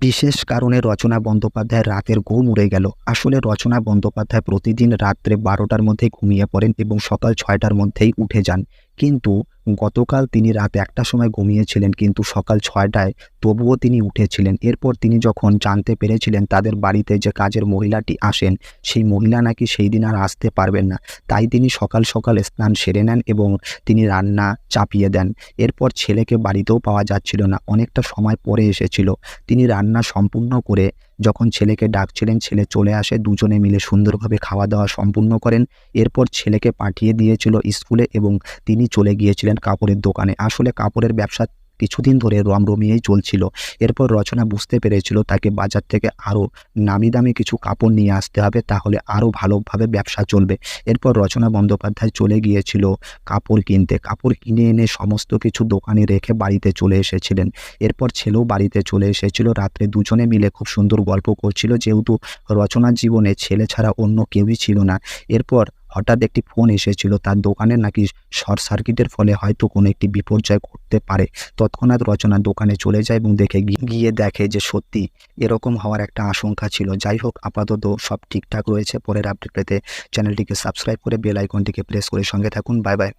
বিশেষ কারণে রচনা বন্দ্যোপাধ্যায় রাতের ঘুম উড়ে গেল। আসলে রচনা বন্দ্যোপাধ্যায় প্রতিদিন রাত্রে বারোটার মধ্যে ঘুমিয়ে পড়েন এবং সকাল ছয়টার মধ্যেই উঠে যান। কিন্তু গতকাল তিনি রাত একটার সময় ঘুমিয়েছিলেন, কিন্তু সকাল ছয়টায় তবুও তিনি উঠেছিলেন। এরপর তিনি যখন জানতে পেরেছিলেন তাদের বাড়িতে যে কাজের মহিলাটি আসেন, সেই মহিলা নাকি সেই দিন আর আসতে পারবেন না। তাই তিনি সকাল সকাল স্নান সেরে নেন এবং তিনি রান্না চাপিয়ে দেন। এরপর ছেলেকে বাড়িতেও পাওয়া যাচ্ছিল না। অনেকটা সময় পরে এসেছিল। তিনি রান্না সম্পূর্ণ করে যখন ছেলেকে ডাকছিলেন, ছেলে চলে আসে, দুজনে মিলে সুন্দরভাবে খাওয়া দাওয়া সম্পূর্ণ করেন। এরপর ছেলেকে পাঠিয়ে দিয়েছিল স্কুলে এবং তিনি চলে গিয়েছিলেন কাপড়ের দোকানে। আসলে কাপড়ের ব্যবসা কিছুদিন ধরে রমরমিয়েই চলছিল। এরপর রচনা বুঝতে পেরেছিল তাকে বাজার থেকে আরও নামি দামি কিছু কাপড় নিয়ে আসতে হবে, তাহলে আরও ভালোভাবে ব্যবসা চলবে। এরপর রচনা বন্দ্যোপাধ্যায় চলে গিয়েছিল কাপড় কিনতে। কাপড় কিনে এনে সমস্ত কিছু দোকানে রেখে বাড়িতে চলে এসেছিলেন। এরপর ছেলেও বাড়িতে চলে এসেছিল। রাত্রে দুজনে মিলে খুব সুন্দর গল্প করছিল। যেহেতু রচনার জীবনে ছেলে ছাড়া অন্য কেউই ছিল না। এরপর হঠাৎ একটি ফোন এসেছিল, তার দোকানে নাকি শর্ট সার্কিটের ফলে হয়তো কোনো একটি বিপর্যয় ঘটতে পারে। তৎক্ষণাৎ রচনা দোকানে চলে যায় এবং দেখে গিয়ে দেখে যে সত্যি এরকম হওয়ার একটা আশঙ্কা ছিল। যাই হোক, আপাতত সব ঠিকঠাক রয়েছে। পরের আপডেট পেতে চ্যানেলটিকে সাবস্ক্রাইব করে বেল আইকনটিকে প্রেস করে সঙ্গে থাকুন। Bye bye.